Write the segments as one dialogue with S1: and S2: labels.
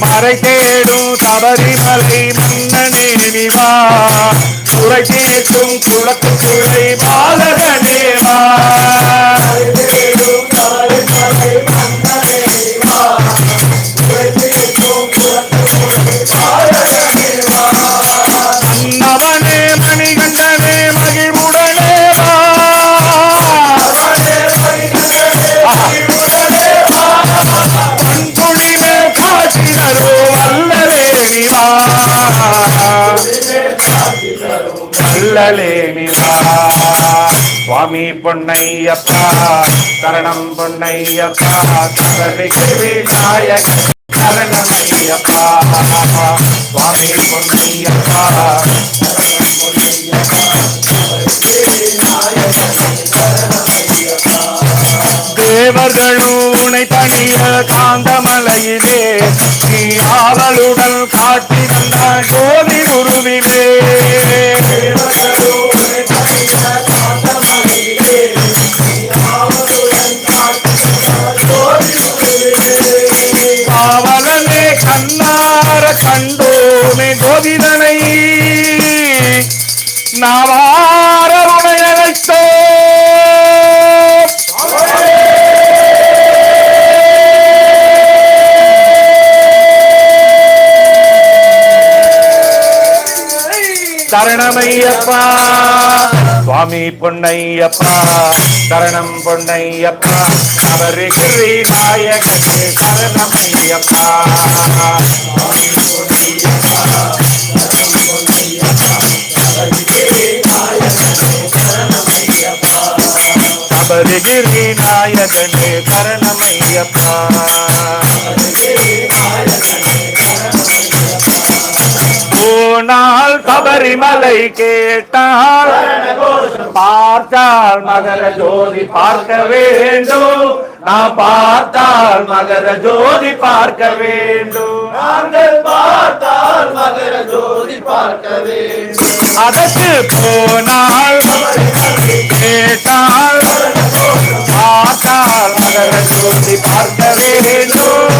S1: மறை தேடும் சபரிமலை மன்னனே நிவா குறை கேட்கும் குளத்து குறை வல்லலே சுவாமி பொன்னையப்பா சரணம் பொன்னையப்பா சபரிக்கு விநாயக சரணமையப்பா சுவாமி பொன்னையப்பா தேவர்களும் உனை பணிய காந்தமலையிலே நீ ஆவலுடன் காட்டி வந்தாய் கோதி குருவிலே கண்ணார கண்டோமே கோவிதனை நாவார சரணமையப்பா. சுவாமி பொன்னையப்பா. சரணம் பொன்னையப்பா. அவரு கிரி நாயகனே சரணமையப்பா. சபரிகிரி நாயகனே சரணமையப்பா. போனால் சபரிமலை கேட்டால் பார்த்தால் மகர ஜோதி பார்க்க வேண்டும். நான் பார்த்தால் மகர ஜோதி பார்க்க வேண்டும்.
S2: நாங்கள் பார்த்தால் மகர ஜோதி பார்க்கவே
S1: அதற்கு போனால் கேட்டால் பார்த்தால் மகர ஜோதி பார்க்க வேண்டும்.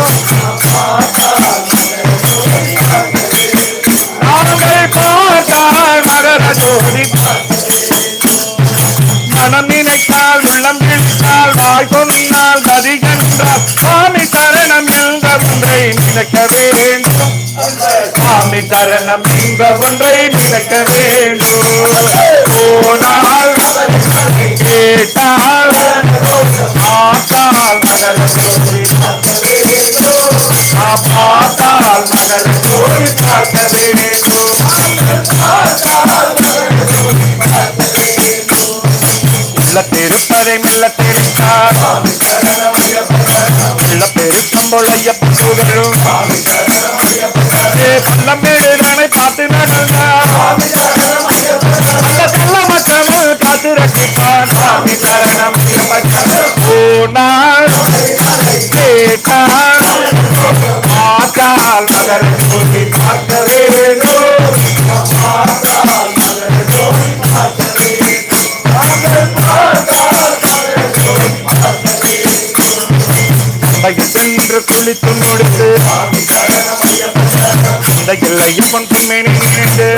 S1: நினைத்தால் உள்ளம் பிடித்தால் வாய் சொன்னால் கதி கண்டால் சுவாமி சரணம் என்ற ஒன்றை நினைக்க வேண்டும்? சுவாமி சரணம் என்ற ஒன்றை நினைக்க வேண்டும்? போனால் கேட்டால் பார்த்தால் மகர பார்த்தால் மகர ஜோதி பார்க்க வேண்டும் திருப்பதை மெல்ல தெரிந்தார். உள்ள பெருக்கம் பொழையப்ப புகழும். பள்ளம் வீடுகளை பார்த்து நடந்தார் அந்த செல்ல மக்கள் காத்து ரசிப்பார். சாமி சரணம் போனால் கேட்டால் குளித்து முடித்து இந்த எல்லையப்பன் பொன்மேனி நின்று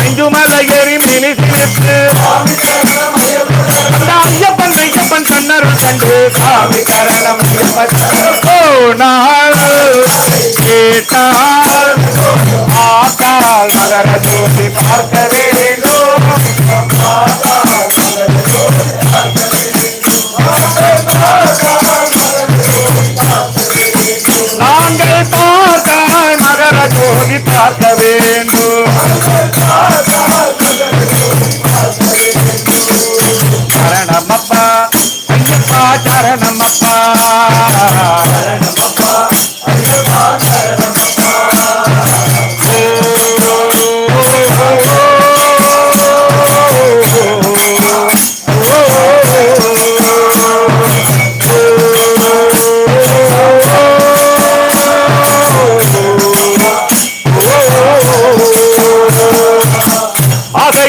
S1: ஐந்து மலை ஏறி மினி சிரித்து. நாங்கள் பார்க்க வேண்டும்.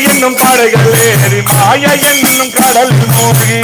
S1: என்னும் படகளேறி மாய என்னும் கடல் மூழ்கி